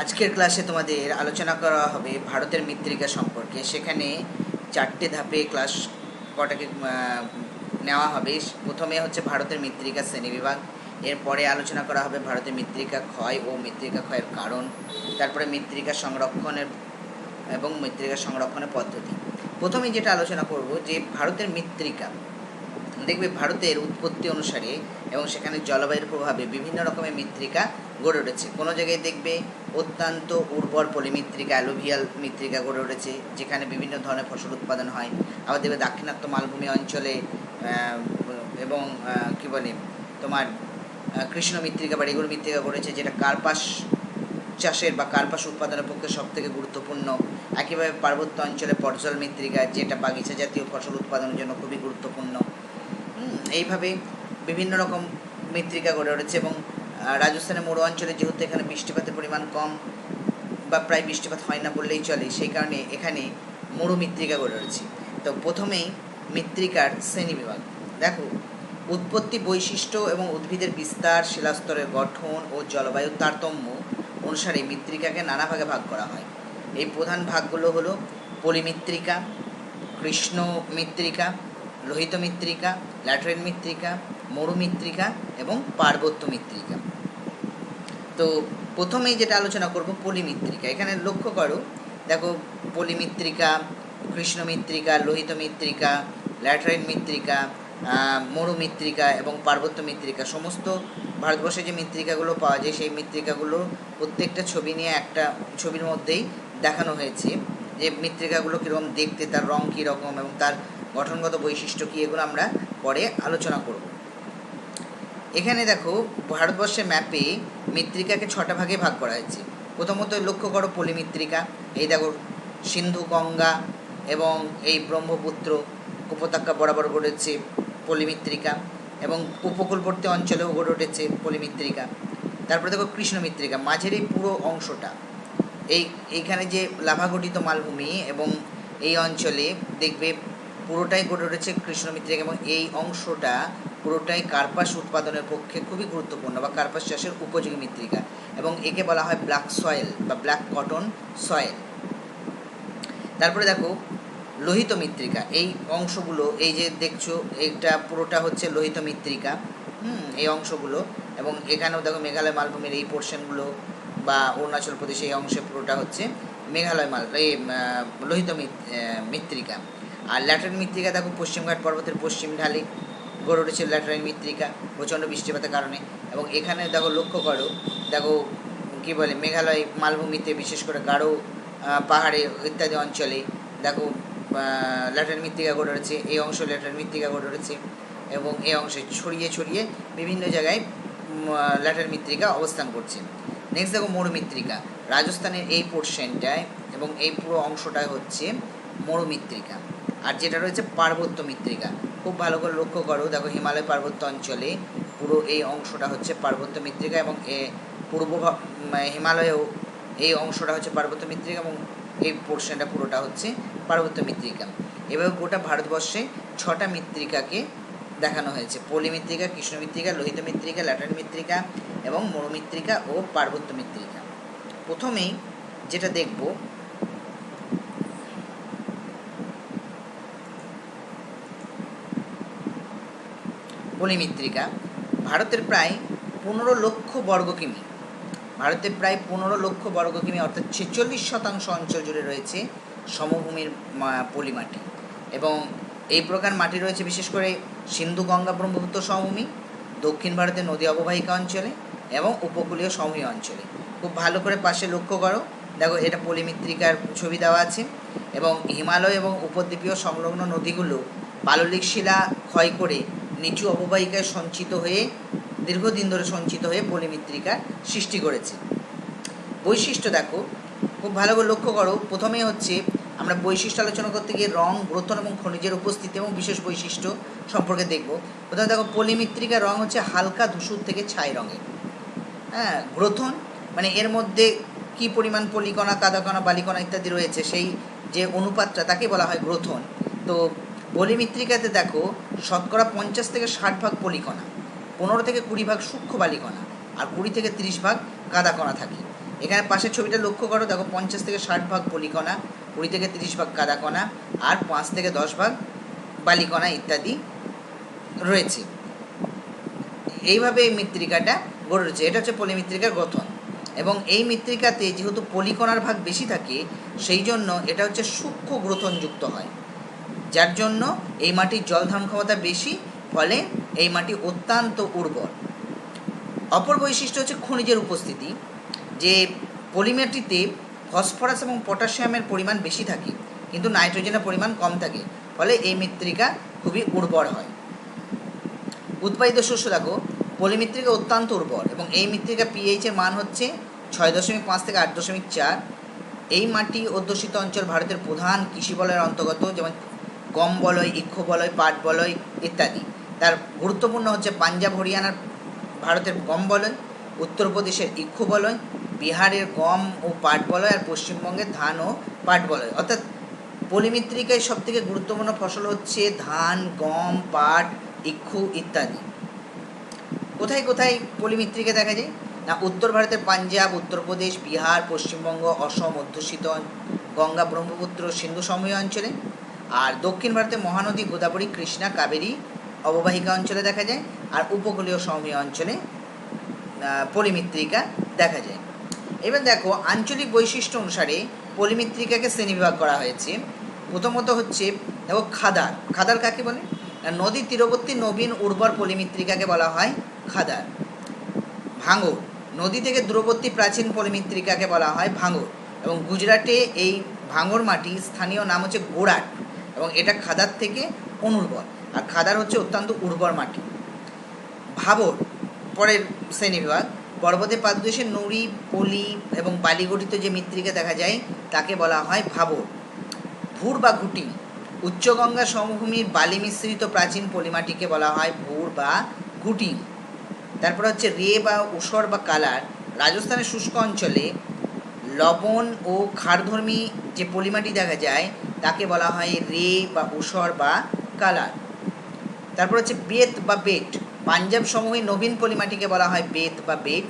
আজকের ক্লাসে তোমাদের আলোচনা করা হবে ভারতের মৃত্তিকা সম্পর্কে। সেখানে চারটে ধাপে ক্লাস কটাকে নেওয়া হবে। প্রথমে হচ্ছে ভারতের মৃত্তিকা শ্রেণীবিভাগ এরপরে আলোচনা করা হবে ভারতের মৃত্তিকা ক্ষয় ও মৃত্তিকা ক্ষয়ের কারণ, তারপরে মৃত্তিকা সংরক্ষণের এবং মৃত্তিকা সংরক্ষণের পদ্ধতি। প্রথমে যেটা আলোচনা করব যে ভারতের মৃত্তিকা দেখবে ভারতের উৎপত্তি অনুসারে এবং সেখানে জলবায়ুর প্রভাবে বিভিন্ন রকমের মৃত্তিকা গড়ে উঠেছে। কোনো জায়গায় দেখবে অত্যন্ত উর্বর পলিমৃত্তিকা, অ্যালোভিয়াল মৃত্তিকা গড়ে উঠেছে, যেখানে বিভিন্ন ধরনের ফসল উৎপাদন হয়। আবার দেখবে দাক্ষিণাত্য মালভূমি অঞ্চলে এবং কি বলে, তোমার কৃষ্ণ মৃত্তিকা বা রেগুর মৃত্তিকা গড়েছে যেটা কার্পাস চাষের বা কার্পাস উৎপাদনের পক্ষে সব থেকে গুরুত্বপূর্ণ। একইভাবে পার্বত্য অঞ্চলে পর্জল মৃত্তিকা, যেটা বাগিচা জাতীয় ফসল উৎপাদনের জন্য খুবই গুরুত্বপূর্ণ। এইভাবে বিভিন্ন রকম মৃত্তিকা গড়ে উঠেছে এবং রাজস্থানের মরু অঞ্চলে যেহেতু এখানে বৃষ্টিপাতের পরিমাণ কম বা প্রায় বৃষ্টিপাত হয় না বললেই চলে, সেই কারণে এখানে মরু মৃত্তিকা গড়ে উঠেছে। তো প্রথমেই মৃত্তিকার শ্রেণীবিভাগ দেখো, উৎপত্তি বৈশিষ্ট্য এবং উদ্ভিদের বিস্তার, শিলাস্তরের গঠন ও জলবায়ুর তারতম্য অনুসারে মৃত্তিকাকে নানা ভাগে ভাগ করা হয়। এই প্রধান ভাগগুলো হলো পলিমৃত্তিকা কৃষ্ণ মৃত্তিকা লোহিত মৃত্তিকা, ল্যাটেরাইন মৃত্তিকা, মরু মৃত্তিকা এবং পার্বত্য মৃত্তিকা। তো প্রথমেই যেটা আলোচনা করব পলিমৃত্তিকা। এখানে লক্ষ্য করো, দেখো পলিমৃত্তিকা, কৃষ্ণ মৃত্তিকা, লোহিত মৃত্তিকা, ল্যাটেরাইন মৃত্তিকা মরু মৃত্তিকা এবং পার্বত্য মৃত্তিকা। সমস্ত ভারতবর্ষে যে মৃত্তিকাগুলো পাওয়া যায়, সেই মৃত্তিকাগুলো প্রত্যেকটা ছবি নিয়ে একটা ছবির মধ্যেই দেখানো হয়েছে যে মৃত্তিকাগুলো কীরকম দেখতে, তার রং কীরকম এবং তার গঠনগত বৈশিষ্ট্য কী এগুলো আমরা পরে আলোচনা করব। এখানে দেখো, ভারতবর্ষের ম্যাপে মৃত্তিকাকে ছটা ভাগে ভাগ করা হয়েছে। প্রথমত লক্ষ্য করো পলিমৃত্তিকা, এই দেখো সিন্ধু, গঙ্গা এবং এই ব্রহ্মপুত্র উপত্যকা বরাবর গড়েছে পলিমৃত্তিকা এবং উপকূলবর্তী অঞ্চলেও গড়ে উঠেছে পলিমৃত্তিকা। তারপরে দেখো কৃষ্ণ মৃত্তিকা মাঝের এই পুরো অংশটা। এই, এইখানে যে লাভাগঠিত মালভূমি এবং এই অঞ্চলে দেখবে পুরোটাই গড়ে উঠেছে কৃষ্ণ মৃত্তিকা এবং এই অংশটা পুরোটাই কার্পাস উৎপাদনের পক্ষে খুবই গুরুত্বপূর্ণ বা কার্পাস চাষের উপযোগী মৃত্তিকা এবং একে বলা হয় ব্ল্যাক সয়েল বা ব্ল্যাক কটন সয়েল তারপরে দেখো, লোহিত মৃত্তিকা। এই অংশগুলো, এই যে দেখছ, এইটা পুরোটা হচ্ছে লোহিত মৃত্তিকা। হুম, এই অংশগুলো এবং এখানেও দেখো মেঘালয় মালভূমির এই পোর্শনগুলো বা অরুণাচল প্রদেশ এই অংশে পুরোটা হচ্ছে মেঘালয় মাল এই লোহিত মৃত্তিকা। আর ল্যাটারাইন মৃত্তিকা দেখো পশ্চিমঘাট পর্বতের পশ্চিম ঢালে গড়ে উঠেছে ল্যাটারাইন মৃত্তিকা, প্রচণ্ড বৃষ্টিপাতের কারণে। এবং এখানে দেখো, লক্ষ্য করো, দেখো, কী বলে, মেঘালয় মালভূমিতে বিশেষ করে গাঢ় পাহাড়ে ইত্যাদি অঞ্চলে দেখো ল্যাটারাইন মৃত্তিকা গড়ে উঠেছে, এই অংশ ল্যাটারাইন মৃত্তিকা গড়ে উঠেছে। এবং এই অংশে ছড়িয়ে ছড়িয়ে বিভিন্ন জায়গায় ল্যাটার মৃত্তিকা অবস্থান করছে। নেক্সট দেখো, মরু মৃত্তিকা। রাজস্থানের এই পোর্শনটায় এবং এই পুরো অংশটায় হচ্ছে মরু মৃত্তিকা। আর যেটা রয়েছে পার্বত্য মৃত্তিকা। খুব ভালো করে লক্ষ্য করো, দেখো হিমালয় পার্বত্য অঞ্চলে পুরো এই অংশটা হচ্ছে পার্বত্য মৃত্তিকা এবং, এ, পূর্ব হিমালয়েও এই অংশটা হচ্ছে পার্বত্য মৃত্তিকা এবং এই পোর্শনটা পুরোটা হচ্ছে পার্বত্য মৃত্তিকা। এভাবে গোটা ভারতবর্ষে ছটা মৃত্তিকাকে দেখানো হয়েছে। পলি মৃত্তিকা, কৃষ্ণ মৃত্তিকা, লোহিত মৃত্তিকা ল্যাটার মৃত্তিকা এবং মরু মৃত্তিকা ও পার্বত্য মৃত্তিকা। প্রথমেই যেটা দেখব পলিমৃত্তিকা ভারতের প্রায় পনেরো লক্ষ বর্গ কিমি। ভারতের প্রায় পনেরো লক্ষ বর্গ কিমি, অর্থাৎ ছেচল্লিশ শতাংশ অঞ্চল জুড়ে রয়েছে সমভূমির পলিমাটি। এবং এই প্রকার মাটি রয়েছে বিশেষ করে সিন্ধু গঙ্গা ব্রহ্মপুত্র সমভূমি, দক্ষিণ ভারতের নদী অববাহিকা অঞ্চলে এবং উপকূলীয় সমভূমি অঞ্চলে। খুব ভালো করে পাশে লক্ষ্য করো। দেখো, এটা পলিমৃত্তিকার ছবি দেওয়া আছে এবং হিমালয় এবং উপদ্বীপীয় সংলগ্ন নদীগুলো পাললিক শিলা ক্ষয় করে নিচু অববাহিকায় সঞ্চিত হয়ে, দীর্ঘদিন ধরে সঞ্চিত হয়ে পলিমৃত্তিকার সৃষ্টি করেছে। বৈশিষ্ট্য দেখো, খুব ভালো করে লক্ষ্য করো। প্রথমে হচ্ছে, আমরা বৈশিষ্ট্য আলোচনা করতে গিয়ে রং, গ্রথন এবং খনিজের উপস্থিতি এবং বিশেষ বৈশিষ্ট্য সম্পর্কে দেখব। প্রথমে দেখো পলিমৃত্তিকার রং হচ্ছে হালকা ধূসর থেকে ছাই রঙের। হ্যাঁ গ্রথন মানে এর মধ্যে কি পরিমাণ পলিকণা, কাদাকণা, বালিকণা ইত্যাদি রয়েছে, সেই যে অনুপাতটা তাকে বলা হয় গ্রথন। তো পলিমৃত্তিকাতে দেখো শতকরা পঞ্চাশ থেকে ষাট ভাগ পলিকণা, পনেরো থেকে কুড়ি ভাগ সূক্ষ্ম বালিকণা আর কুড়ি থেকে তিরিশ ভাগ কাদাকণা থাকে। এখানে পাশের ছবিটা লক্ষ্য করো, দেখো পঞ্চাশ থেকে ষাট ভাগ পলিকণা, কুড়ি থেকে তিরিশ ভাগ কাদাকণা আর পাঁচ থেকে দশ ভাগ বালিকণা ইত্যাদি রয়েছে। এইভাবে এই মৃত্তিকাটা গড়ে রয়েছে। এটা হচ্ছে পলিমৃত্তিকার গঠন এবং এই মৃত্তিকাতে যেহেতু পলিকণার ভাগ বেশি থাকে, সেই জন্য এটা হচ্ছে সূক্ষ্ম গ্রথনযুক্ত হয়। যার জন্য এই মাটির জল ধারণ ক্ষমতা বেশি, ফলে এই মাটি অত্যন্ত উর্বর। অপর বৈশিষ্ট্য হচ্ছে খনিজের উপস্থিতি, যে পলিমাটিতে ফসফরাস এবং পটাশিয়ামের পরিমাণ বেশি থাকে, কিন্তু নাইট্রোজেনের পরিমাণ কম থাকে, ফলে এই মৃত্তিকা খুবই উর্বর হয়। উৎপাদিত শস্য দেখো, পলিমৃত্তিকা অত্যন্ত উর্বর এবং এই মৃত্তিকা পিএইচ এর মান হচ্ছে ছয় দশমিক পাঁচ থেকে আট দশমিক চার। এই মাটি অধ্যুষিত অঞ্চল ভারতের প্রধান কৃষি বলয়ের অন্তর্গত, যেমন গম বলয় ইক্ষ বলয় পাট বলয় ইত্যাদি। তার গুরুত্বপূর্ণ হচ্ছে পাঞ্জাব হরিয়ানার ভারতের গম বলয় উত্তরপ্রদেশের ইক্ষ বলয় বিহারের গম ও পাট বলয় আর পশ্চিমবঙ্গের ধান ও পাট বলয় অর্থাৎ পলিমৃত্তিকায় সব থেকে গুরুত্বপূর্ণ ফসল হচ্ছে ধান, গম, পাট, ইক্ষু ইত্যাদি। কোথায় কোথায় পলিমৃত্তিকা দেখা যায়? না, উত্তর ভারতের পাঞ্জাব, উত্তরপ্রদেশ, বিহার, পশ্চিমবঙ্গ, অসম অধ্যুষিত গঙ্গা ব্রহ্মপুত্র, সিন্ধু সময় অঞ্চলে। আর দক্ষিণ ভারতে মহানদী গোদাবরী, কৃষ্ণা, কাবেরী অববাহিকা অঞ্চলে দেখা যায় আর উপকূলীয় সমীয় অঞ্চলে পলিমিত্রিকা দেখা যায়। এবার দেখো, আঞ্চলিক বৈশিষ্ট্য অনুসারে পলিমিত্রিকাকে শ্রেণীবিভাগ করা হয়েছে। প্রথমত হচ্ছে, দেখো খাদার। খাদার কাকে বলে? না নদীর তীরবর্তী নবীন উর্বর পলিমিত্রিকাকে বলা হয় খাদার। ভাঙর। নদী থেকে দূরবর্তী প্রাচীন পলিমিত্রিকাকে বলা হয় ভাঙর। এবং গুজরাটে এই ভাঙর মাটি স্থানীয় নাম হচ্ছে গোড়াট এবং এটা খাদার থেকে অনুর্বর। আর খাদার হচ্ছে অত্যন্ত উর্বর মাটি। ভাবর, পরের শ্রেণীবিভাগ পর্বতের পাদদেশে নুড়ি, পলি এবং বালি গঠিত যে মৃত্তিকা দেখা যায়, তাকে বলা হয় ভাবর। ভুর বা ঘুটি উচ্চগঙ্গা সমভূমির বালি মিশ্রিত প্রাচীন পলিমাটিকে বলা হয় ভুর বা ঘুটি। তারপর হচ্ছে রে বা উসর বা কালার, রাজস্থানের শুষ্ক অঞ্চলে লবণ ও ক্ষারধর্মী যে পলিমাটি দেখা যায় তাকে বলা হয় রে বা উসর বা কালার। তারপর হচ্ছে বেত বা বেট। পাঞ্জাব সমূহে নবীন পলিমাটিকে বলা হয় বেত বা বেট।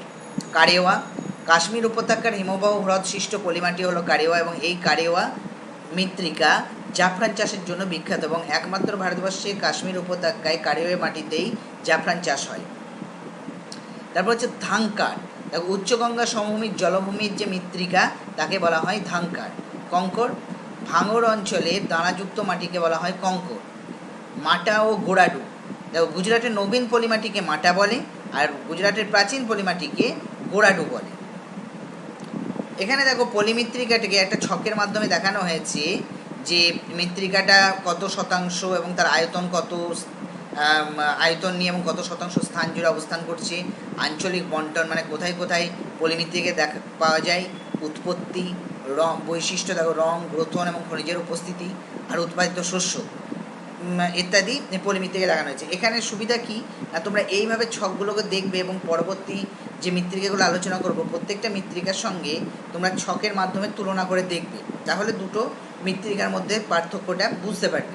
কারেওয়া। কাশ্মীর উপত্যকার হিমবাহ হ্রদ সৃষ্ট পলিমাটি হলো কারেওয়া এবং এই কারেওয়া মৃত্তিকা জাফরান চাষের জন্য বিখ্যাত এবং একমাত্র ভারতবর্ষে কাশ্মীর উপত্যকায় কারেওয়া মাটিতেই জাফরান চাষ হয়। তারপর হচ্ছে ধাঙ্কার দেখো উচ্চগঙ্গা সমভূমির জলভূমির যে মৃত্তিকা, তাকে বলা হয় ধাঙ্কার কঙ্কর ভাঙর অঞ্চলে দানাযুক্ত মাটিকে বলা হয় কঙ্কর। মাটা ও গোড়াডু দেখো, গুজরাটের নবীন পলিমাটিকে মাটা বলে, আর গুজরাটের প্রাচীন পলিমাটিকে গোড়াডু বলে। এখানে দেখো পলিমৃত্তিকাটাকে একটা ছকের মাধ্যমে দেখানো হয়েছে যে মৃত্তিকাটা কত শতাংশ এবং তার আয়তন কত আয়তন নিয়ে এবং কত শতাংশ স্থান জুড়ে অবস্থান করছে। আঞ্চলিক বন্টন মানে কোথায় কোথায় পলিমৃত্তিকা দেখা, পাওয়া যায়? উৎপত্তি রং, বৈশিষ্ট্য, দেখো, রং, গ্রথন এবং খনিজের উপস্থিতি আর উৎপাদিত শস্য ইত্যাদি পরিমিতিকে দেখানো হয়েছে। এখানে সুবিধা কি? না তোমরা এইভাবে ছকগুলোকে দেখবে এবং পরবর্তী যে মৃত্তিকাগুলো আলোচনা করব, প্রত্যেকটা মৃত্তিকার সঙ্গে তোমরা ছকের মাধ্যমে তুলনা করে দেখবে। তাহলে দুটো মৃত্তিকার মধ্যে পার্থক্যটা বুঝতে পারবে।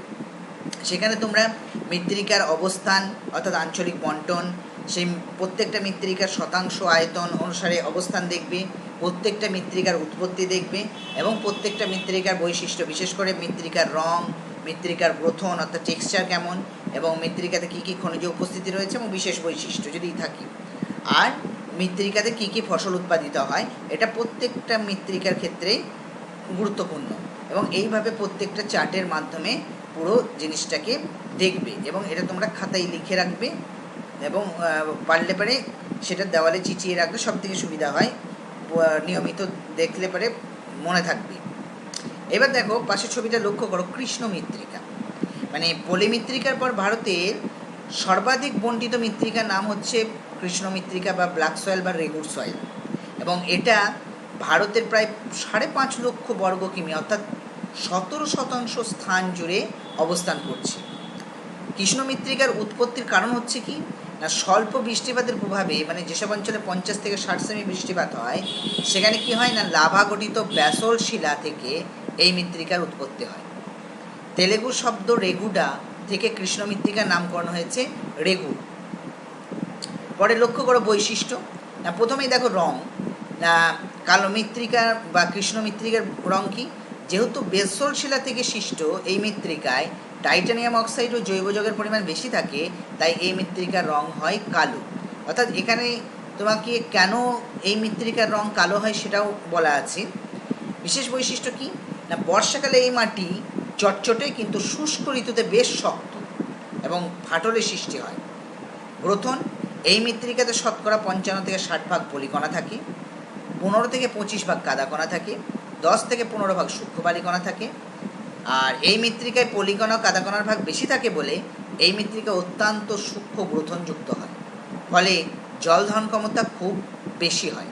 সেখানে তোমরা মৃত্তিকার অবস্থান, অর্থাৎ আঞ্চলিক বন্টন সেই প্রত্যেকটা মৃত্তিকার শতাংশ আয়তন অনুসারে অবস্থান দেখবে, প্রত্যেকটা মৃত্তিকার উৎপত্তি দেখবে এবং প্রত্যেকটা মৃত্তিকার বৈশিষ্ট্য, বিশেষ করে মৃত্তিকার রং, মৃত্তিকার গ্রথন অর্থাৎ টেক্সচার কেমন এবং মৃত্তিকাতে কী কী খনিজ উপস্থিতি রয়েছে এবং বিশেষ বৈশিষ্ট্য যদি থাকে। আর মৃত্তিকাতে কী কী ফসল উৎপাদিত হয়, এটা প্রত্যেকটা মৃত্তিকার ক্ষেত্রেই গুরুত্বপূর্ণ এবং এইভাবে প্রত্যেকটা চার্টের মাধ্যমে পুরো জিনিসটাকে দেখবে এবং এটা তোমরা খাতায় লিখে রাখবে। এবং পারলে পারে সেটা দেওয়ালে চিচিয়ে রাখলে সব থেকে সুবিধা হয়। নিয়মিত দেখলে পারে মনে থাকবে। এবার দেখো, পাশের ছবিটা লক্ষ্য করো, কৃষ্ণ মৃত্তিকা মানে পলি মৃত্তিকার পর ভারতের সর্বাধিক বণ্টিত মৃত্তিকার নাম হচ্ছে কৃষ্ণ মৃত্তিকা বা ব্ল্যাক সয়েল বা রেগুর সয়েল। এবং এটা ভারতের প্রায় সাড়ে পাঁচ লক্ষ বর্গ কিমি, অর্থাৎ সতেরো শতাংশ স্থান জুড়ে অবস্থান করছে। কৃষ্ণ মৃত্তিকার উৎপত্তির কারণ হচ্ছে কি? স্বল্প বৃষ্টিপাতের প্রভাবে মানে যেসব অঞ্চলে পঞ্চাশ থেকে ষাট সেমি বৃষ্টিপাত হয়, সেখানে কি হয় না লাভা গঠিত ব্যাসল শিলা থেকে এই মৃত্তিকার উৎপত্তি হয়। তেলেগু শব্দ রেগুডা থেকে কৃষ্ণ মৃত্তিকার নামকরণ হয়েছে রেগু। পরে লক্ষ্য করো বৈশিষ্ট্য। না, প্রথমেই দেখো রং। কালো মৃত্তিকা বা কৃষ্ণ মৃত্তিকার রং কি? যেহেতু বেসল শিলা থেকে সৃষ্ট এই মৃত্তিকায় টাইটানিয়াম অক্সাইড ও জৈব যৌগের পরিমাণ বেশি থাকে, তাই এই মৃত্তিকার রং হয় কালো। অর্থাৎ এখানে তোমাকে কেন এই মৃত্তিকার রং কালো হয় সেটাও বলা আছে। বিশেষ বৈশিষ্ট্য কি? না, বর্ষাকালে এই মাটি চটচটে কিন্তু শুষ্ক ঋতুতে বেশ শক্ত এবং ফাটলের সৃষ্টি হয়। গ্রথন, এই মৃত্তিকাতে শতকরা পঞ্চান্ন থেকে ষাট ভাগ পলিকণা থাকে, পনেরো থেকে পঁচিশ ভাগ কাদাকণা থাকে, দশ থেকে পনেরো ভাগ সূক্ষ্ম বালিকণা থাকে আর এই মৃত্তিকায় পলিকণা কাদাকণার ভাগ বেশি থাকে বলে এই মৃত্তিকা অত্যন্ত সূক্ষ্ম গ্রথনযুক্ত হয়। ফলে জল ধারণ ক্ষমতা খুব বেশি হয়।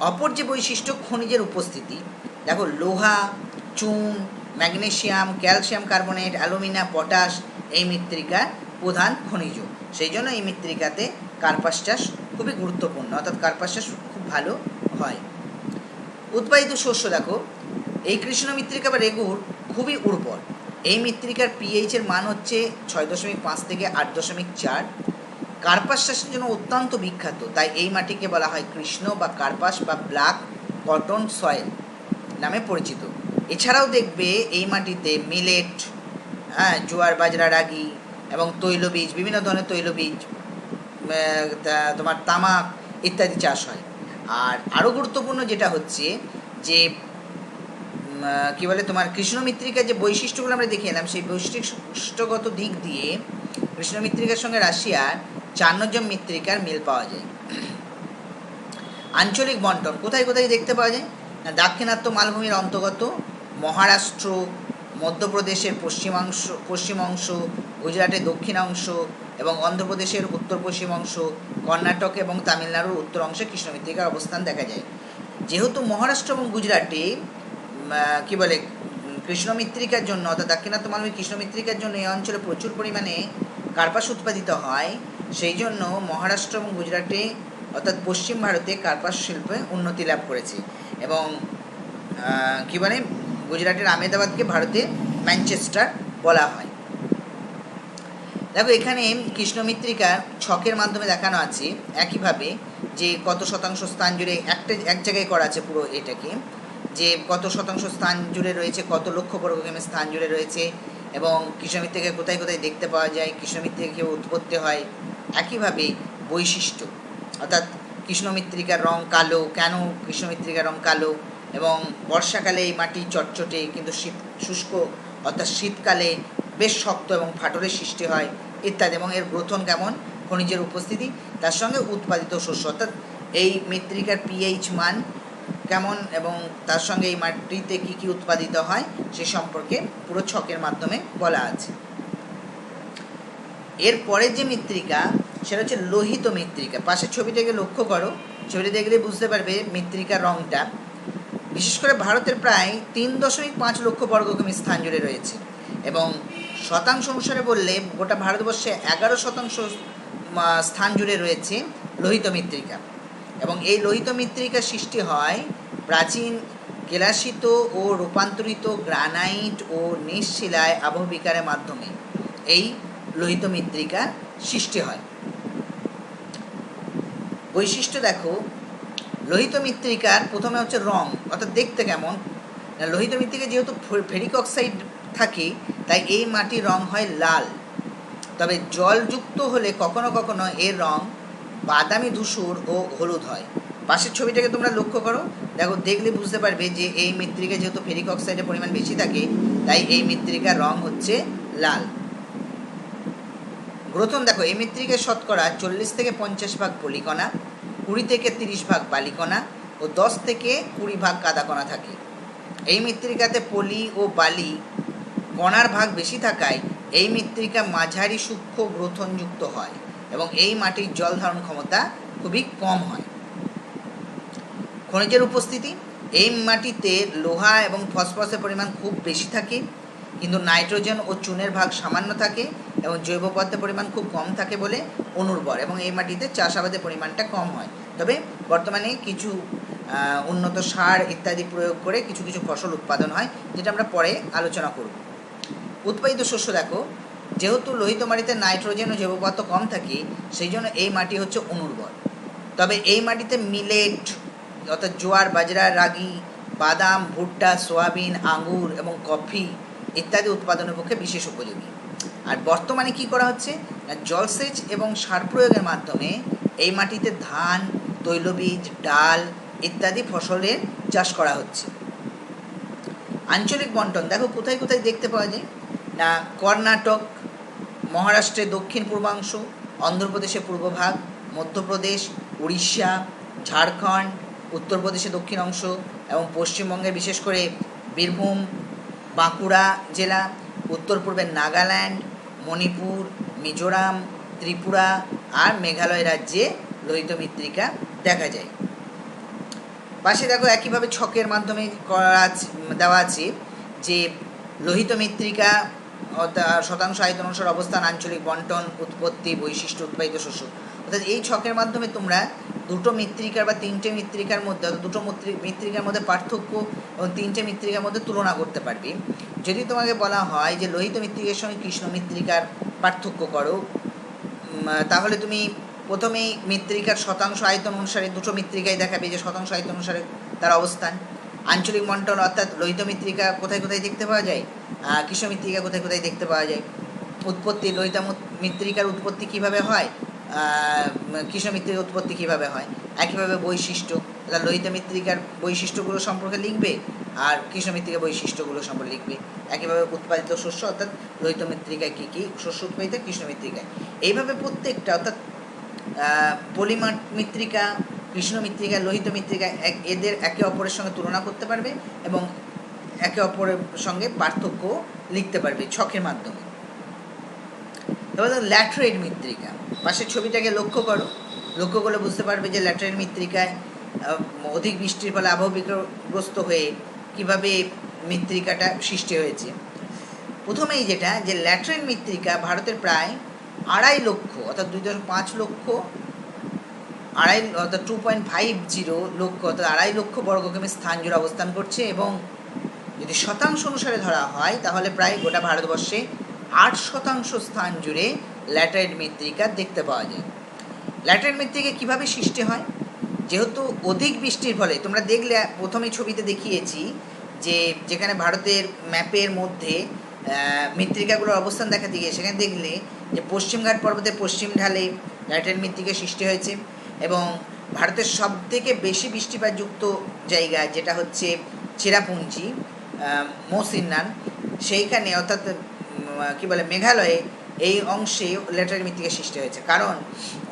অপর যে বৈশিষ্ট্য খনিজের উপস্থিতি, দেখো লোহা, চুন, magnesium, calcium carbonate alumina potash এই মৃত্তিকার প্রধান খনিজ। সেই জন্য এই মৃত্তিকাতে কার্পাস চাষ খুবই গুরুত্বপূর্ণ, অর্থাৎ কার্পাস চাষ খুব ভালো হয়। উৎপাদিত শস্য দেখো এই কৃষ্ণ মৃত্তিকা বা রেগুর খুবই উর্বর। এই মৃত্তিকার পিএইচের মান হচ্ছে ছয় দশমিক পাঁচ থেকে আট দশমিক চার। কার্পাস চাষের জন্য অত্যন্ত বিখ্যাত, তাই এই মাটিকে বলা হয় কৃষ্ণ বা কার্পাস বা ব্ল্যাক কটন সয়েল নামে পরিচিত। এছাড়াও দেখবে এই মাটিতে মিলেট হ্যাঁ জোয়ার বাজরা, রাগি এবং তৈলবীজ, বিভিন্ন ধরনের তৈলবীজ তোমার তামাক ইত্যাদি চাষ হয়। আর আরও গুরুত্বপূর্ণ যেটা হচ্ছে যে কি বলে তোমার কৃষ্ণ মৃত্তিকার যে বৈশিষ্ট্যগুলো আমরা দেখে এলাম, সেই বৈশিষ্ট্যগত দিক দিয়ে কৃষ্ণ মৃত্তিকার সঙ্গে রাশিয়ার চান্নজম মৃত্তিকার মিল পাওয়া যায়। আঞ্চলিক বন্টন, কোথায় কোথায় দেখতে পাওয়া যায়? না, দাক্ষিণাত্য মালভূমির অন্তর্গত মহারাষ্ট্র, মধ্যপ্রদেশের পশ্চিমাংশ পশ্চিম অংশ গুজরাটের দক্ষিণাংশ এবং অন্ধ্রপ্রদেশের উত্তর পশ্চিম অংশ কর্ণাটক এবং তামিলনাড়ুর উত্তর অংশে কৃষ্ণ মৃত্তিকার অবস্থান দেখা যায়। যেহেতু মহারাষ্ট্র এবং গুজরাটে কি বলে, কৃষ্ণ মৃত্তিকার জন্য অর্থাৎ দাক্ষিণাত্য মালভূমি কৃষ্ণ মৃত্তিকার জন্য এই অঞ্চলে প্রচুর পরিমাণে কার্পাস উৎপাদিত হয়। সেই জন্য মহারাষ্ট্র এবং গুজরাটে অর্থাৎ পশ্চিম ভারতে কার্পাস শিল্পে উন্নতি লাভ করেছে এবং কি বলে, গুজরাটের আহমেদাবাদকে ভারতে ম্যানচেস্টার বলা হয়। দেখো, এখানে কৃষ্ণ মৃত্তিকা ছকের মাধ্যমে দেখানো আছে একইভাবে যে কত শতাংশ স্থান জুড়ে একটা, এক জায়গায় করা আছে পুরো এটাকে। যে কত শতাংশ স্থান জুড়ে রয়েছে, কত লক্ষ বর্গ কিমি স্থান জুড়ে রয়েছে এবং কৃষ্ণ মৃত্তিকা কোথায় কোথায় দেখতে পাওয়া যায় কৃষ্ণ মৃত্তিকা কীভাবে উৎপত্তি হয়, একইভাবে বৈশিষ্ট্য। অর্থাৎ কৃষ্ণ মৃত্তিকার রং কালো, কেন কৃষ্ণ মৃত্তিকার রং কালো? এবং বর্ষাকালে এই মাটি চটচটে, কিন্তু শীত, শুষ্ক, অর্থাৎ শীতকালে বেশ শক্ত এবং ফাটরের সৃষ্টি হয়, ইত্যাদি। এবং এর গ্রথন কেমন? খনিজের উপস্থিতি, তার সঙ্গে উৎপাদিত শস্য। অর্থাৎ এই মৃত্তিকার পিএইচ মান কেমন এবং তার সঙ্গে এই মাটিতে কী কী উৎপাদিত হয়, সে সম্পর্কে পুরো ছকের মাধ্যমে বলা আছে। এর পরের যে মৃত্তিকা, সেটা হচ্ছে লোহিত মৃত্তিকা। পাশের ছবিটাকে লক্ষ্য করো। ছবিটা দেখলে বুঝতে পারবে মৃত্তিকার রঙটা বিশেষ করে ভারতের প্রায় তিন দশমিক পাঁচ লক্ষ বর্গ কিমি স্থান জুড়ে রয়েছে এবং শতাংশ অনুসারে বললে গোটা ভারতবর্ষে এগারো শতাংশ স্থান জুড়ে রয়েছে লোহিত মৃত্তিকা। এবং এই লোহিত মৃত্তিকা সৃষ্টি হয় প্রাচীন কেলাসিত ও রূপান্তরিত গ্রানাইট ও নিঃশিলায় আবহবিকারের মাধ্যমে এই লোহিত মৃত্তিকা সৃষ্টি হয়। বৈশিষ্ট্য দেখো, লোহিত মৃত্তিকার প্রথমে হচ্ছে রং, অর্থাৎ দেখতে কেমন? লোহিত মৃত্তিকা যেহেতু ফেরিক অক্সাইড থাকে, তাই এই মাটির রং হয় লাল। তবে জলযুক্ত হলে কখনো কখনো এর রং বাদামি ধূসর ও হলুদ হয়। পাশের ছবিটাকে তোমরা লক্ষ্য করো। দেখো, দেখলে বুঝতে পারবে যে এই মৃত্তিকা যেহেতু ফেরিক অক্সাইডের পরিমাণ বেশি থাকে, তাই এই মৃত্তিকার রং হচ্ছে লাল। গ্রথন, দেখো, এই মৃত্তিকার শতকরা চল্লিশ থেকে পঞ্চাশ ভাগ পলিকণা, কুড়ি থেকে তিরিশ ভাগ বালিকণা ও দশ থেকে কুড়ি ভাগ কাদাকণা থাকে। এই মৃত্তিকাতে পলি ও বালি কণার ভাগ বেশি থাকায় এই মৃত্তিকা মাঝারি সূক্ষ্ম গ্রথনযুক্ত হয়। এবং এই মাটির জল ধারণ ক্ষমতা খুবই কম হয়। খনিজের উপস্থিতি, এই মাটিতে লোহা এবং ফসফরাসের পরিমাণ খুব বেশি থাকে, কিন্তু নাইট্রোজেন ও চুনের ভাগ সামান্য থাকে এবং জৈব পদার্থের পরিমাণ খুব কম থাকে বলে অনুর্বর এবং এই মাটিতে চাষাবাদের পরিমাণটা কম হয়। তবে বর্তমানে কিছু উন্নত সার ইত্যাদি প্রয়োগ করে কিছু কিছু ফসল উৎপাদন হয়, যেটা আমরা পরে আলোচনা করব। উৎপাদিত শস্য দেখো যেহেতু লোহিত মাটিতে নাইট্রোজেন ও জৈব পদার্থ কম থাকে, সেই জন্য এই মাটি হচ্ছে অনুর্বর। তবে এই মাটিতে মিলেট, অর্থাৎ জোয়ার, বাজরা, রাগি, বাদাম, ভুট্টা, সোয়াবিন আঙুর এবং কফি ইত্যাদি উৎপাদনের পক্ষে বিশেষ উপযোগী। আর বর্তমানে কি করা হচ্ছে? না জলসেচ এবং সার প্রয়োগের মাধ্যমে এই মাটিতে ধান, তৈলবীজ, ডাল ইত্যাদি ফসলের চাষ করা হচ্ছে। আঞ্চলিক বন্টন, দেখো কোথায় কোথায় দেখতে পাওয়া যায়? না, কর্ণাটক মহারাষ্ট্রের দক্ষিণ পূর্বাংশ, অন্ধ্রপ্রদেশের পূর্বভাগ, মধ্যপ্রদেশ, উড়িষ্যা, ঝাড়খণ্ড, উত্তরপ্রদেশের দক্ষিণ অংশ এবং পশ্চিমবঙ্গের বিশেষ করে বীরভূম, বাঁকুড়া জেলা, উত্তর পূর্বের নাগাল্যান্ড, মণিপুর, মিজোরাম, ত্রিপুরা আর মেঘালয় রাজ্যে লোহিত মৃত্তিকা দেখা যায়। পাশে দেখো একইভাবে ছকের মাধ্যমে করা দেওয়া আছে যে লোহিত মৃত্তিকা শতাংশ আয়তন অনুসার অবস্থান আঞ্চলিক বন্টন, উৎপত্তি, বৈশিষ্ট্য, উৎপাদিত শস্য। অর্থাৎ, এই ছকের মাধ্যমে তোমরা দুটো মৃত্তিকার বা তিনটে মৃত্তিকার মধ্যে, অর্থাৎ দুটো মৃত্তি- মৃত্তিকার মধ্যে পার্থক্য এবং তিনটে মৃত্তিকার মধ্যে তুলনা করতে পারবে। যদি তোমাকে বলা হয় যে লোহিত মৃত্তিকার সঙ্গে কৃষ্ণ মৃত্তিকার পার্থক্য করো তাহলে তুমি প্রথমেই মৃত্তিকার শতাংশ আয়তন অনুসারে দুটো মৃত্তিকায় দেখাবে যে শতাংশ আয়তন অনুসারে তার অবস্থান। আঞ্চলিক মন্ডল অর্থাৎ লোহিত মৃত্তিকা কোথায় কোথায় দেখতে পাওয়া যায়? কৃষ্ণ মৃত্তিকা কোথায় কোথায় দেখতে পাওয়া যায়? উৎপত্তি লোহিত মৃত্তিকার উৎপত্তি কীভাবে হয়? কৃষ্ণ মৃত্তিকার উৎপত্তি কীভাবে হয়? একইভাবে বৈশিষ্ট্য অর্থাৎ লোহিত মৃত্তিকার বৈশিষ্ট্যগুলো সম্পর্কে লিখবে আর কৃষ্ণ মৃত্তিকার বৈশিষ্ট্যগুলো সম্পর্কে লিখবে। একইভাবে উৎপাদিত শস্য, অর্থাৎ লোহিত মৃত্তিকায় কী কী শস্য উৎপাদিত? কৃষ্ণ মৃত্তিকায়। এইভাবে প্রত্যেকটা, অর্থাৎ পলিমাট মৃত্তিকা কৃষ্ণ মৃত্তিকা, লোহিত মৃত্তিকা এদের একে অপরের সঙ্গে তুলনা করতে পারবে এবং একে অপরের সঙ্গে পার্থক্য লিখতে পারবে ছকের মাধ্যমে। এবার ল্যাট্রেট মৃত্তিকা। পাশের ছবিটাকে লক্ষ্য করো। লক্ষ্য করলে বুঝতে পারবে যে ল্যাট্রেট মৃত্তিকায় অধিক বৃষ্টির ফলে আবহাওয়া হয়ে কীভাবে মৃত্তিকাটা সৃষ্টি হয়েছে। প্রথমেই যেটা যে ল্যাট্রেট মৃত্তিকা ভারতের প্রায় আড়াই লক্ষ অর্থাৎ দুই দশমিক পাঁচ লক্ষ আড়াই, অর্থাৎ টু পয়েন্ট ফাইভ জিরো লক্ষ, অর্থাৎ আড়াই লক্ষ বর্গ কিমি স্থান জুড়ে অবস্থান করছে এবং যদি শতাংশ অনুসারে ধরা হয়, তাহলে প্রায় গোটা ভারতবর্ষে আট শতাংশ স্থান জুড়ে ল্যাটারাইট মৃত্তিকা দেখতে পাওয়া যায়। ল্যাটারাইট মৃত্তিকা কীভাবে সৃষ্টি হয়? যেহেতু অধিক বৃষ্টির ফলে, তোমরা দেখলে, প্রথমে ছবিতে দেখিয়েছি যে যেখানে ভারতের ম্যাপের মধ্যে মৃত্তিকাগুলোর অবস্থান দেখাতে গিয়ে, সেখানে দেখলে যে পশ্চিমঘাট পর্বতের পশ্চিম ঢালে ল্যাটারাইট মৃত্তিকা সৃষ্টি হয়েছে। এবং ভারতের সব থেকে বেশি বৃষ্টিপাতযুক্ত জায়গা যেটা হচ্ছে চেরাপুঞ্জি মৌসিননান সেইখানে অর্থাৎ কী বলে, মেঘালয়ে এই অংশে ল্যাটারাইট মৃত্তিকা সৃষ্টি হয়েছে। কারণ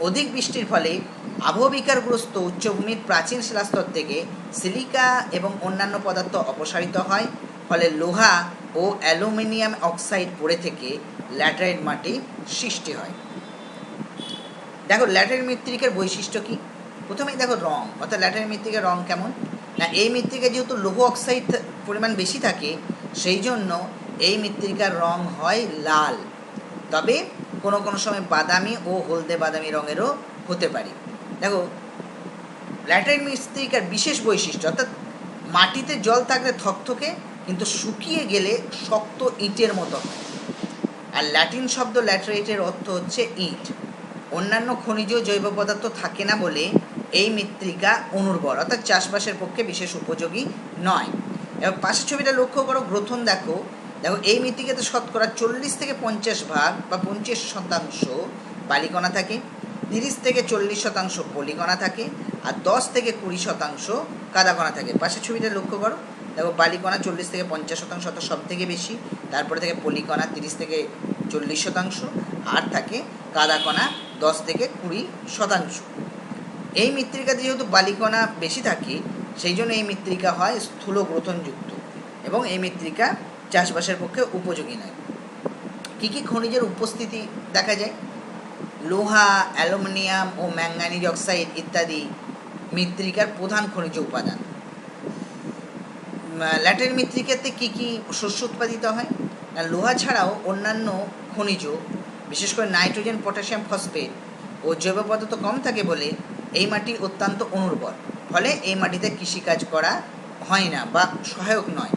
অধিক বৃষ্টির ফলে আবহবিকারগ্রস্ত উচ্চভূমির প্রাচীন শিলাস্তর থেকে সিলিকা এবং অন্যান্য পদার্থ অপসারিত হয়, ফলে লোহা ও অ্যালুমিনিয়াম অক্সাইড পড়ে থেকে ল্যাটারাইট মাটি সৃষ্টি হয়। দেখো ল্যাটারাইট মৃত্তিকার বৈশিষ্ট্য কি? প্রথমেই দেখো রং, অর্থাৎ ল্যাটারাইট মৃত্তিকার রং কেমন? না, এই মৃত্তিকা যেহেতু লৌহ অক্সাইড পরিমাণ বেশি থাকে, সেই জন্য এই মৃত্তিকার রং হয় লাল। তবে কোনো কোনো সময় বাদামি ও হলদে বাদামি রঙেরও হতে পারে। দেখো ল্যাটারাইট মৃত্তিকার বিশেষ বৈশিষ্ট্য, অর্থাৎ মাটিতে জল থাকলে থকথকে, কিন্তু শুকিয়ে গেলে শক্ত ইটের মতো হয়। আর ল্যাটিন শব্দ ল্যাটারাইটের অর্থ হচ্ছে ইট। অন্যান্য খনিজ জৈব পদার্থ থাকে না বলে এই মৃত্তিকা অনুর্বর, অর্থাৎ চাষবাসের পক্ষে বিশেষ উপযোগী নয়। এবার পাশের ছবিটা লক্ষ্য করো, গ্রথন দেখো। দেখো, এই মৃত্তিকাতে শতকরা চল্লিশ থেকে পঞ্চাশ ভাগ বা পঞ্চাশ শতাংশ বালিকণা থাকে, তিরিশ থেকে চল্লিশ শতাংশ পলিকণা থাকে, আর দশ থেকে কুড়ি শতাংশ কাদাকণা থাকে। পাশের ছবিটা লক্ষ্য করো। দেখো, বালিকণা চল্লিশ থেকে পঞ্চাশ শতাংশ অর্থাৎ সব থেকে বেশি, তারপরে থেকে পলিকণা তিরিশ থেকে চল্লিশ শতাংশ আর থাকে কাদাকণা দশ থেকে কুড়ি শতাংশ। এই মৃত্তিকাতে যেহেতু বালিকণা বেশি থাকে, সেই জন্য এই মৃত্তিকা হয় স্থূল গ্রথনযুক্ত এবং এই মৃত্তিকা চাষবাসের পক্ষে উপযোগী নয়। কী কী খনিজের উপস্থিতি দেখা যায়? লোহা, অ্যালুমিনিয়াম ও ম্যাঙ্গানিজ অক্সাইড ইত্যাদি মৃত্তিকার প্রধান খনিজ উপাদান। ল্যাটের মৃত্তিকাতে কী কী শস্য উৎপাদিত হয়? লোহা ছাড়াও অন্যান্য খনিজ বিশেষ করে নাইট্রোজেন, পটাশিয়াম, ফসফেট। ও জৈব পদার্থ কম থাকে বলে এই মাটি অত্যন্ত অনুর্বর। ফলে এই মাটিতে কৃষিকাজ করা হয় না বা সহায়ক নয়।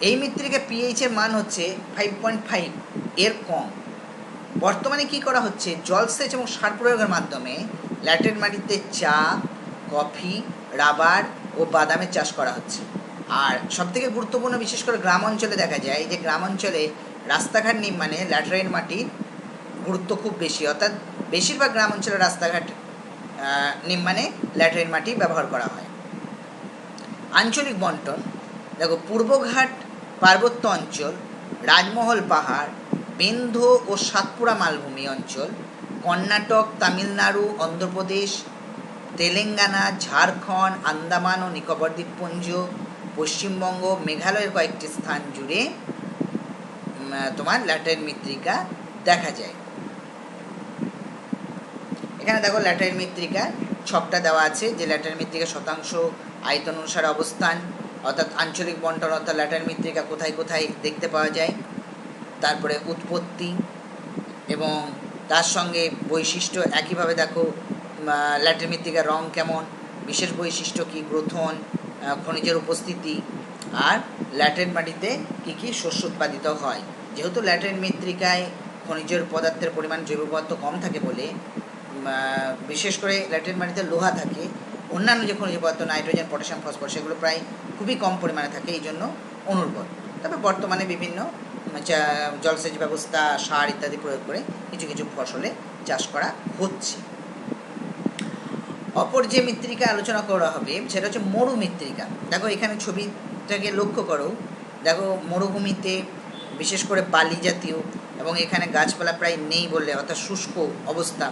এই মৃত্তিকা পিএইচের মান হচ্ছে ফাইভ পয়েন্ট ফাইভ এর কম। বর্তমানে কি করা হচ্ছে? জলসেচ এবং সার প্রয়োগের মাধ্যমে ল্যাটের মাটিতে চা, কফি, রাবার ও বাদামের চাষ করা হচ্ছে। আর সবথেকে গুরুত্বপূর্ণ বিশেষ করে গ্রাম অঞ্চলে দেখা যায় যে গ্রাম অঞ্চলে রাস্তাঘাট নির্মাণে ল্যাটেরাইট মাটির গুরুত্ব খুব বেশি। অর্থাৎ বেশিরভাগ গ্রাম অঞ্চলের রাস্তাঘাট নির্মাণে ল্যাটেরাইট মাটি ব্যবহার করা হয়। আঞ্চলিক বন্টন, দেখো, পূর্বঘাট পার্বত্য অঞ্চল, রাজমহল পাহাড়, বিন্ধ্য ও সাতপুরা মালভূমি অঞ্চল, কর্ণাটক, তামিলনাড়ু, অন্ধ্রপ্রদেশ, তেলেঙ্গানা, ঝাড়খণ্ড, আন্দামান ও নিকোবর দ্বীপপুঞ্জ পশ্চিমবঙ্গ, মেঘালয়ের কয়েকটি স্থান জুড়ে তোমার ল্যাটাইন মৃত্তিকা দেখা যায়। এখানে দেখো ল্যাটাইন মৃত্তিকা, ছকটা দেওয়া আছে, যে ল্যাটাইন মৃত্তিকা শতাংশ আয়তন অনুসারে অবস্থান, অর্থাৎ আঞ্চলিক বন্টন, অর্থাৎ ল্যাটাইন মৃত্তিকা কোথায় কোথায় দেখতে পাওয়া যায়, তারপরে উৎপত্তি এবং তার সঙ্গে বৈশিষ্ট্য একইভাবে দেখো ল্যাটাইন মৃত্তিকার রং কেমন, বিশেষ বৈশিষ্ট্য কি, গ্রথন খনিজের উপস্থিতি, আর ল্যাটেন মাটিতে কী কী শস্য উৎপাদিত হয়। যেহেতু ল্যাটেন মৃত্তিকায় খনিজের পদার্থের পরিমাণ জৈব পদার্থ কম থাকে বলে বিশেষ করে ল্যাটেন মাটিতে লোহা থাকে, অন্যান্য যে খনিজ পদার্থ, নাইট্রোজেন, পটাশিয়াম, ফসফরাস সেগুলো প্রায় খুবই কম পরিমাণে থাকে, এই জন্য অনুর্বর। তবে বর্তমানে বিভিন্ন জলসেচ ব্যবস্থা, সার ইত্যাদি প্রয়োগ করে কিছু কিছু ফসলে চাষ করা হচ্ছে। অপর যে মৃত্তিকা আলোচনা করা হবে, সেটা হচ্ছে মরু মৃত্তিকা। দেখো, এখানে ছবিটাকে লক্ষ্য করো। দেখো, মরুভূমিতে বিশেষ করে বালি জাতীয় এবং এখানে গাছপালা প্রায় নেই বললে, অর্থাৎ শুষ্ক অবস্থা।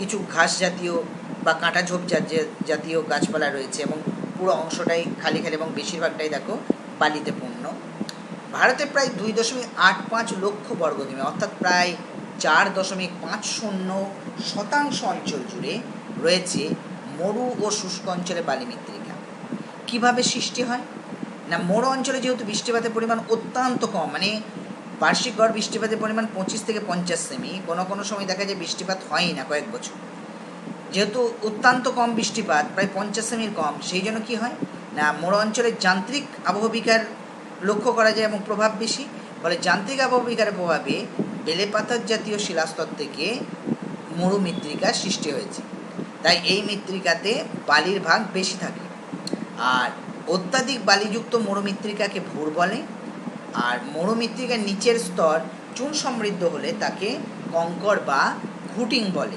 কিছু ঘাস জাতীয় বা কাঁটা ঝোপ জাতীয় গাছপালা রয়েছে এবং পুরো অংশটাই খালি খালি এবং বেশিরভাগটাই দেখো বালিতে পূর্ণ। ভারতে প্রায় দুই দশমিক আট পাঁচ লক্ষ বর্গ বর্গকিমি অর্থাৎ প্রায় চার দশমিক পাঁচ শূন্য শতাংশ অঞ্চল জুড়ে রয়েছে মরু ও শুষ্ক অঞ্চলে বালি মৃত্তিকা। কীভাবে সৃষ্টি হয়? না, মরু অঞ্চলে যেহেতু বৃষ্টিপাতের পরিমাণ অত্যন্ত কম মানে বার্ষিক গড় বৃষ্টিপাতের পরিমাণ পঁচিশ থেকে পঞ্চাশ সেমি। কোনো কোনো সময় দেখা যায় বৃষ্টিপাত হয়ই না কয়েক বছর। যেহেতু অত্যন্ত কম বৃষ্টিপাত, প্রায় পঞ্চাশ সেমির কম, সেই জন্য কী হয়? না, মোড় অঞ্চলের যান্ত্রিক আবহবিকার লক্ষ্য করা যায় এবং প্রভাব বেশি। ফলে যান্ত্রিক আবহবিকারের প্রভাবে বেলে পাথর জাতীয় শিলাস্তর থেকে মরু মৃত্তিকা সৃষ্টি হয়েছে। তাই এই মৃত্তিকাতে বালির ভাগ বেশি থাকে। আর অত্যাধিক বালিযুক্ত মরুমৃত্তিকাকে ভুর বলে। আর মরুমৃত্তিকার নিচের স্তর চুন সমৃদ্ধ হলে তাকে কঙ্কর বা ঘুটিং বলে।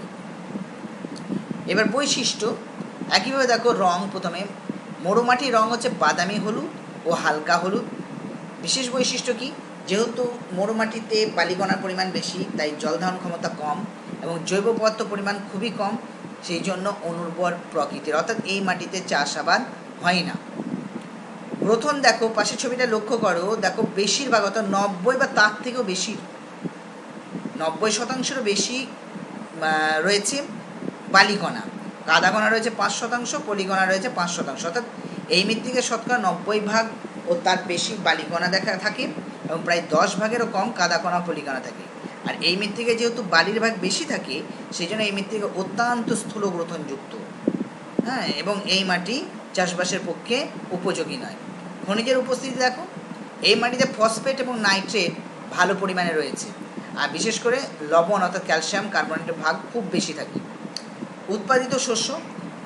এবার বৈশিষ্ট্য, একইভাবে দেখো রং, প্রথমে মরুমাটির রং হচ্ছে বাদামি হলুদ ও হালকা হলুদ। বিশেষ বৈশিষ্ট্য কি? যেহেতু মরুমাটিতে বালিকণার পরিমাণ বেশি, তাই জলধারণ ক্ষমতা কম এবং জৈব পদার্থ পরিমাণ খুবই কম, সেই জন্য অনুর্বর প্রকৃতির। অর্থাৎ এই মাটিতে চাষাবাদ হয় না। গ্রথন দেখো, পাশের ছবিটা লক্ষ্য করো, দেখো, বেশিরভাগ, অর্থাৎ নব্বই বা তার থেকেও বেশি, নব্বই শতাংশেরও বেশি রয়েছে বালিকণা কাদাকণা রয়েছে পাঁচ শতাংশ পলিকণা রয়েছে পাঁচ শতাংশ। অর্থাৎ এই মৃত্তিকে শতকরা নব্বই ভাগ ও তার বেশি বালিকণা দেখা থাকে এবং প্রায় দশ ভাগেরও কম কাদাকণা পলিকণা থাকে। আর এই মৃত্তিকে যেহেতু বালির ভাগ বেশি থাকে সেই জন্য এই মৃত্তিকা অত্যন্ত স্থূল গ্রথনযুক্ত হ্যাঁ এবং এই মাটি চাষবাসের পক্ষে উপযোগী নয়। খনিজের উপস্থিতি দেখো। এই মাটিতে ফসফেট এবং নাইট্রেট ভালো পরিমাণে রয়েছে। আর বিশেষ করে লবণ অর্থাৎ ক্যালসিয়াম কার্বনেটের ভাগ খুব বেশি থাকে। উৎপাদিত শস্য,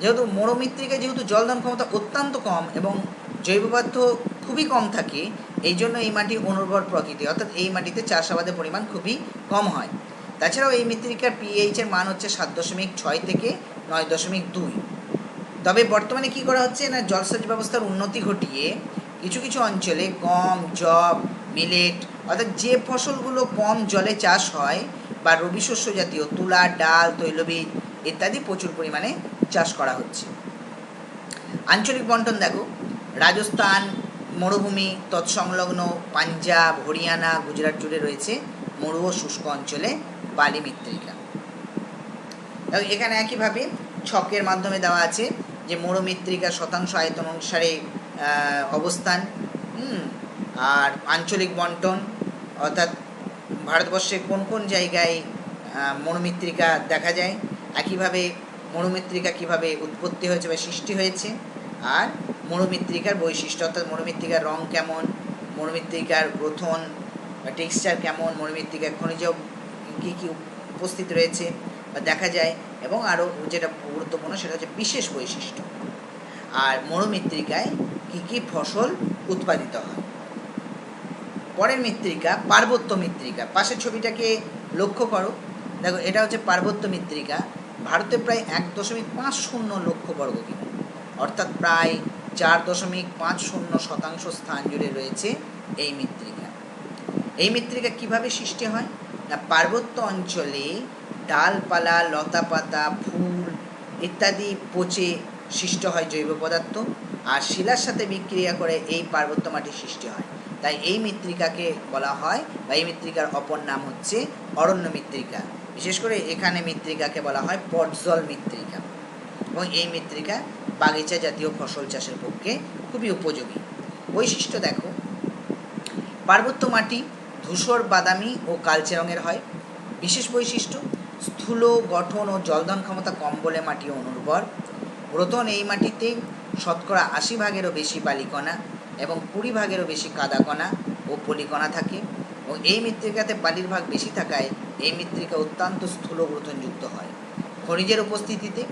যেহেতু মরুমৃত্তিকায় যেহেতু জলধারণ ক্ষমতা অত্যন্ত কম এবং জৈব পদার্থ খুবই কম থাকে, এই জন্য এই মাটি অনুর্বর প্রকৃতি। অর্থাৎ এই মাটিতে চাষাবাদের পরিমাণ খুবই কম হয়। তাছাড়াও এই মৃত্তিকার পিএইচের মান হচ্ছে সাত দশমিক ছয় থেকে নয় দশমিক দুই। তবে বর্তমানে কি করা হচ্ছে না, জলসেচ ব্যবস্থার উন্নতি ঘটিয়ে কিছু কিছু অঞ্চলে গম জব মিলেট অর্থাৎ যে ফসলগুলো কম জলে চাষ হয় বা রবি শস্য জাতীয়, তুলা, ডাল, তৈলবীজ ইত্যাদি প্রচুর পরিমাণে চাষ করা হচ্ছে। আঞ্চলিক বন্টন দেখো, রাজস্থান, মরুভূমি, তৎসংলগ্ন, পাঞ্জাব, হরিয়ানা, গুজরাট জুড়ে রয়েছে মরু ও শুষ্ক অঞ্চলে বালি মৃত্তিকা। এখানে একইভাবে ছকের মাধ্যমে দেওয়া আছে যে মরু মৃত্তিকা শতাংশ আয়তন অনুসারে অবস্থান আর আঞ্চলিক বন্টন অর্থাৎ ভারতবর্ষে কোন কোন জায়গায় আহ, মরুমৃত্তিকা দেখা যায় একইভাবে মরুমৃত্তিকা কীভাবে উৎপত্তি হয়েছে বা সৃষ্টি হয়েছে আর মরুমৃত্তিকার বৈশিষ্ট্য অর্থাৎ মরুমৃত্তিকার রং কেমন মরুমৃত্তিকার গ্রথন টেক্সচার কেমন মরুমৃত্তিকার খনিজ কী কী উপস্থিত রয়েছে বা দেখা যায় এবং আরও যেটা গুরুত্বপূর্ণ সেটা হচ্ছে বিশেষ বৈশিষ্ট্য। আর মরুমৃত্তিকায় কী কী ফসল উৎপাদিত হয়। পরের মৃত্তিকা, পার্বত্য মৃত্তিকা। পাশের ছবিটাকে লক্ষ্য করো। দেখো, এটা হচ্ছে পার্বত্য মৃত্তিকা। ভারতে প্রায় এক দশমিক পাঁচ শূন্য লক্ষ বর্গ কিমি অর্থাৎ প্রায় চার দশমিক পাঁচ শূন্য শতাংশ স্থান জুড়ে রয়েছে এই মৃত্তিকা। এই মৃত্তিকা কীভাবে সৃষ্টি হয়? না, পার্বত্য অঞ্চলে ডালপালা, লতাপাতা, ফুল ইত্যাদি পচে সৃষ্ট হয় জৈব পদার্থ। আর শিলার সাথে বিক্রিয়া করে এই পার্বত্য মাটি সৃষ্টি হয়। তাই এই মৃত্তিকাকে বলা হয় বা এই মৃত্তিকার অপর নাম হচ্ছে অরণ্য মৃত্তিকা। বিশেষ করে এখানে মৃত্তিকাকে বলা হয় পটজল মৃত্তিকা। এবং এই মৃত্তিকা বাগিচা জাতীয় ফসল চাষের পক্ষে খুবই উপযোগী। বৈশিষ্ট্য দেখো পার্বত্য মাটি ধূসর বাদামি ও কালচে রঙের হয়। বিশেষ বৈশিষ্ট্য, স্থূল গঠন ও জলদান ক্ষমতা কম বলে মাটি অনুর্বর। গ্রথন এই মাটিতে শতকরা আশি ভাগেরও বেশি বালিকণা এবং কুড়ি ভাগেরও বেশি কাদাকণা ও পলিকণা থাকে এবং এই মৃত্তিকাতে বালির ভাগ বেশি থাকায় এই মৃত্তিকা অত্যন্ত স্থূল গ্রথনযুক্ত হয়। খনিজের উপস্থিতিতে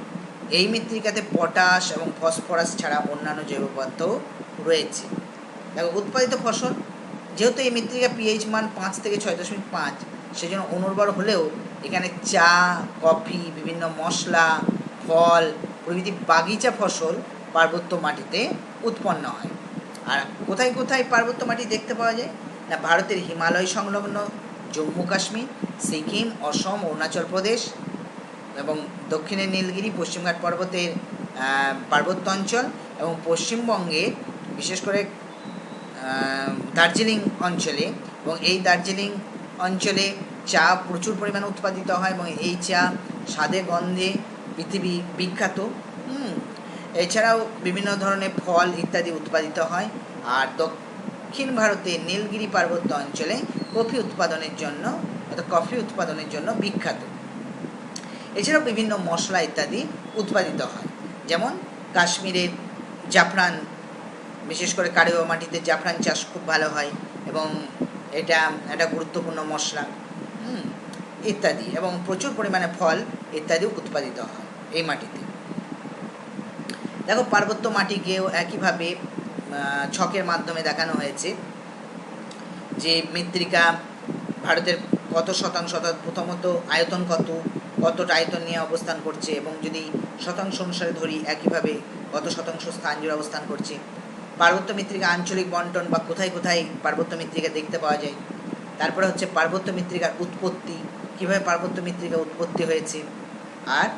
এই মৃত্তিকাতে পটাশ এবং ফসফরাস ছাড়া অন্যান্য জৈব পদার্থও রয়েছে। দেখো, উৎপাদিত ফসল, যেহেতু এই মৃত্তিকা পিএইচ মান পাঁচ থেকে ছয় দশমিক পাঁচ, সেজন্য অনুর্বর হলেও এখানে চা, কফি, বিভিন্ন মশলা, ফল প্রভৃতি বাগিচা ফসল পার্বত্য মাটিতে উৎপন্ন হয়। আর কোথায় কোথায় পার্বত্য মাটি দেখতে পাওয়া যায়? না, ভারতের হিমালয় সংলগ্ন জম্মু কাশ্মীর, সিকিম, অসম, অরুণাচল প্রদেশ এবং দক্ষিণে নীলগিরি, পশ্চিমঘাট পর্বতের পার্বত্য অঞ্চল এবং পশ্চিমবঙ্গে বিশেষ করে দার্জিলিং অঞ্চলে এবং এই দার্জিলিং অঞ্চলে চা প্রচুর পরিমাণে উৎপাদিত হয় এবং এই চা স্বাদে গন্ধে পৃথিবী বিখ্যাত। এছাড়াও বিভিন্ন ধরনের ফল ইত্যাদি উৎপাদিত হয়। আর দক্ষিণ ভারতে নীলগিরি পার্বত্য অঞ্চলে কফি উৎপাদনের জন্য অর্থাৎ কফি উৎপাদনের জন্য বিখ্যাত। এছাড়াও বিভিন্ন মশলা ইত্যাদি উৎপাদিত হয়। যেমন কাশ্মীরের জাফরান, বিশেষ করে কারিও মাটিতে জাফরান চাষ খুব ভালো হয় এবং এটা একটা গুরুত্বপূর্ণ মশলা। ইত্যাদি এবং প্রচুর পরিমাণে ফল ইত্যাদি উৎপাদিত হয় এই মাটিতে। দেখো, পার্বত্য মাটিকেও একইভাবে ছকের মাধ্যমে দেখানো হয়েছে যে মৃত্তিকা ভারতের কত শতাংশ, অর্থাৎ প্রথমত আয়তন কত, কতটা আয়তন নিয়ে অবস্থান করছে এবং যদি শতাংশ অনুসারে ধরি, একইভাবে কত শতাংশ স্থান জুড়ে অবস্থান করছে। পার্বত্য মৃত্তিকা আঞ্চলিক বন্টন বা কোথায় কোথায় পার্বত্য মৃত্তিকা দেখতে পাওয়া যায়। তারপরে হচ্ছে পার্বত্য মৃত্তিকার উৎপত্তি, কীভাবে পার্বত্য মৃত্তিকা উৎপত্তি হয়েছে। আর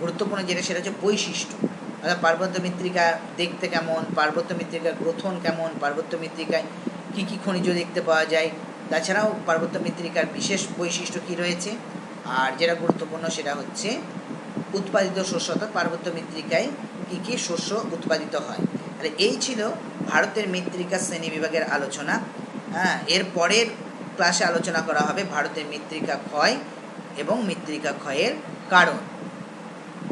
গুরুত্বপূর্ণ যেটা, সেটা হচ্ছে বৈশিষ্ট্য। অর্থাৎ পার্বত্য মৃত্তিকা দেখতে কেমন, পার্বত্য মৃত্তিকার গ্রথন কেমন, পার্বত্য মৃত্তিকায় কী কী খনিজ দেখতে পাওয়া যায়, তাছাড়াও পার্বত্য মৃত্তিকার বিশেষ বৈশিষ্ট্য কী রয়েছে, আর যেটা গুরুত্বপূর্ণ সেটা হচ্ছে উৎপাদিত শস্য অর্থাৎ পার্বত্য মৃত্তিকায় কী কী শস্য উৎপাদিত হয়। তাহলে এই ছিল ভারতের মৃত্তিকা শ্রেণি বিভাগের আলোচনা। হ্যাঁ এর পরের ক্লাসে আলোচনা করা হবে ভারতের মৃত্তিকা ক্ষয় এবং মৃত্তিকা ক্ষয়ের কারণ।